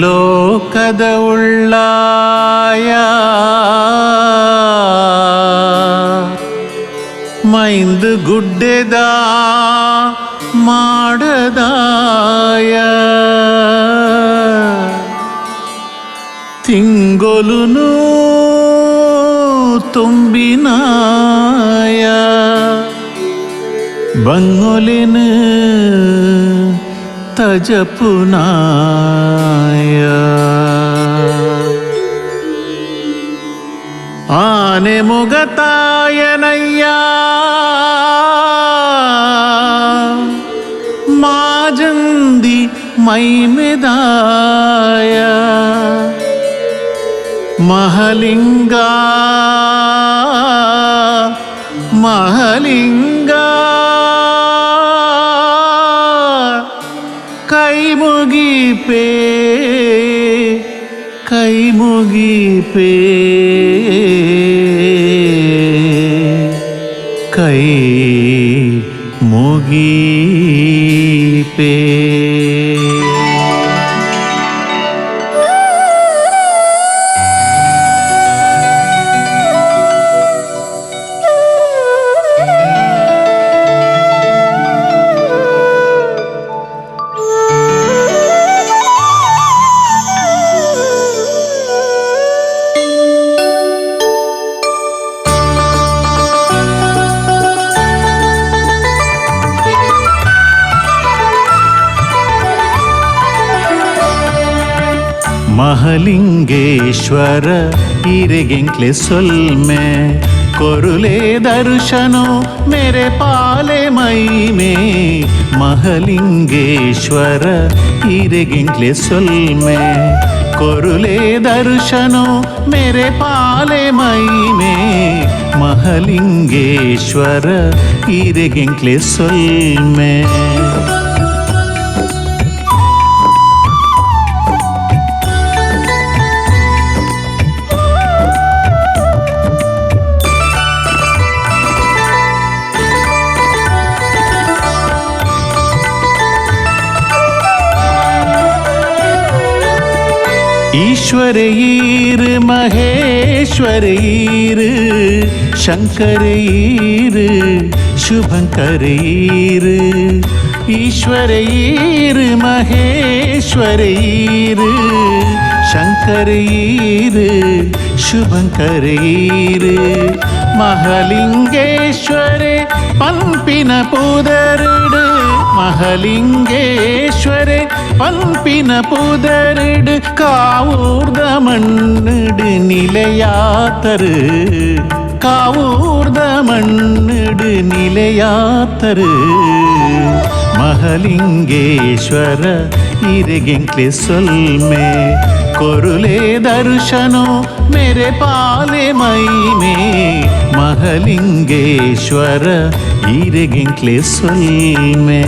ಲೋಕದ ಉಳ್ಳಾಯ ಮೈಂದು ಗುಡ್ಡೆದ ಮಾಡದಾಯ ತಿಂಗೊಲುನು ತುಂಬಿನಾಯ ಬಂಗೊಲಿನು తజపునాయ. ఆనె ముగతాయనయ్యా. మాజంది మైమెదాయ. మహలింగా మహలింగ. जोगी पे। कई ಮಹಲಿಂಗೇಶ್ವರ ಇರೆಗೆಂಕ್ಲೆ ಸೊಲ್ಮೆ ಕೊರುಲೆ ದರ್ಶನೋ ಮೇರೆ ಪಾಲೆ ಮೈಮೆ ಮಹಲಿಂಗೇಶ್ವರ ಇರೆಗೆಂಕ್ಲೆ ಸೊಲ್ಮೆ ಕೊರುಲೆ ದರ್ಶನೋ ಮೇರೆ ಪಾಲೆ ಮೈಮೆ ಮಹಲಿಂಗೇಶ್ವರ ಇರೆಗೆಂಕ್ಲೆ ಸೊಲ್ಮೆ ஈஸ்வரையீரு மகேஸ்வரையீரு சங்கரையீரு சுபங்கரையீரு ஈஸ்வரையீரு மகேஸ்வரையீரு சங்கரையீரு சுபங்கரையீரு மகலிங்கேஸ்வரே பண்பின புதருடு மகலிங்கேஸ்வரே பம்பின புதரிடு காவூர்த மண்ணிடு நிலையாத்தரு காவூர்த மண்ணிடு நிலையாத்தரு ಮಹಲಿಂಗೇಶ್ವರ ಇರೆಗೆಂಕ್ಲೆ ಸೊಲ್ಮೆ ಕೊರುಲೆ ದರ್ಶನೋ ಮೇರೆ ಪಾಲೆ ಮೈಮೆ ಮಹಲಿಂಗೇಶ್ವರ iregintle svelme.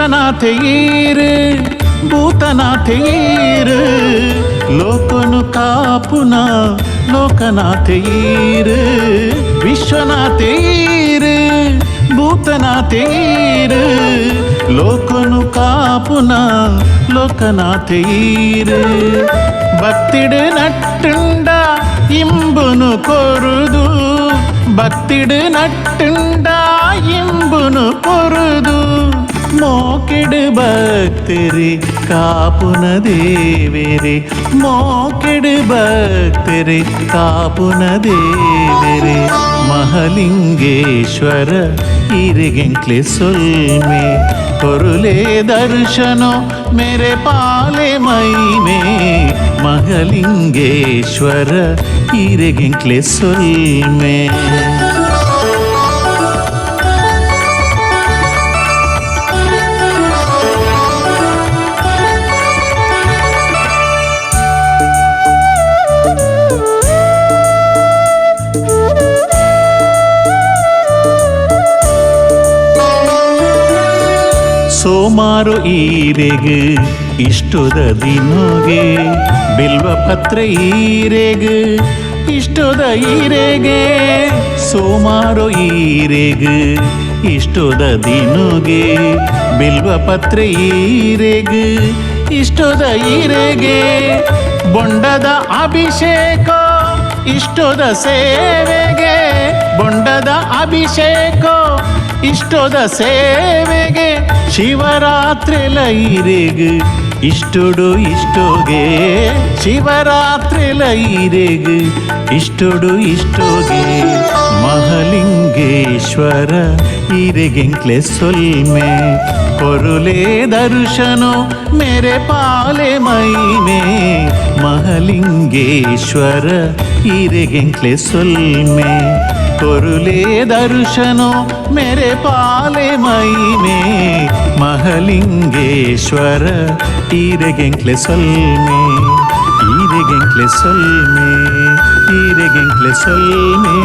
விஸ்வநாதையீரு பூத்தநாதையீரு லோகனு காப்புனா లోకనాథయీరు విశ్వనాథయీరు భూతనాథయీరు లోకను కాపున లోకనాథయీరు భక్తిడు నట్టుండా ఇంబును కొరుదు భక్తిడు నట్టుండా ఇంబును కొరుదు మోకెడు భక్తిరి കാപ്പുന ദേവരെ മോക്കെട് ഭക്തരെ കാപ്പുന ദേവരെ മഹലിംഗേശ്വര ഇരുകെങ്കിലെ സൊൽമേ പൊരുളേ ദർശനോ മേരെ പാലെ മൈമേ മഹലിംഗേശ്വര ഇരുകെങ്കിലെ സൊൽമേ ಸೋಮಾರು ಈರೆಗ್ ಇಷ್ಟದ ದಿನಗೆ ಬಿಲ್ವ ಪತ್ರ ಈರೆಗ್ ಇಷ್ಟದ ಈರೆಗೆ ಸೋಮಾರು ಈರೆಗ್ ಇಷ್ಟದ ದಿನಗೆ ಬಿಲ್ವ ಪತ್ರ ಈರೆಗ್ ಇಷ್ಟುದ ಈರೆಗೆ ಬೊಂಡದ ಅಭಿಷೇಕ. ಇಷ್ಟದ ಸೇವೆಗೆ ಬೊಂಡದ ಅಭಿಷೇಕ. ಇಷ್ಟದ ಸೇವೆಗೆ ಶಿವರಾತ್ರಿ ಲೈರೆಗ್. ಇಷ್ಟುಡು ಇಷ್ಟೋಗೆ ಶಿವರಾತ್ರಿ ಲೈರೆಗ್. ಇಷ್ಟುಡು ಇಷ್ಟೋಗೆ ಮಹಲಿಂಗೇಶ್ವರ ಈರೆಗೆಂಕ್ಲೆ ಸೊಲ್ಮೆ. ಕೊರುಲೆ ದರ್ಶನೋ ಮೇರೆ ಪಾಲೆ ಮೈಮೆ. ಮಹಲಿಂಗೇಶ್ವರ ಈರೆಗೆಂಕ್ಲೆ ಸೊಲ್ಮೆ. పొరులే దర్శనం మేరే పాలే మైనే మహలింగేశ్వర ఈరెగెంక్లె సొల్మే ఈరెగెంక్లె సొల్మే ఈరెగెంక్లె సొల్మే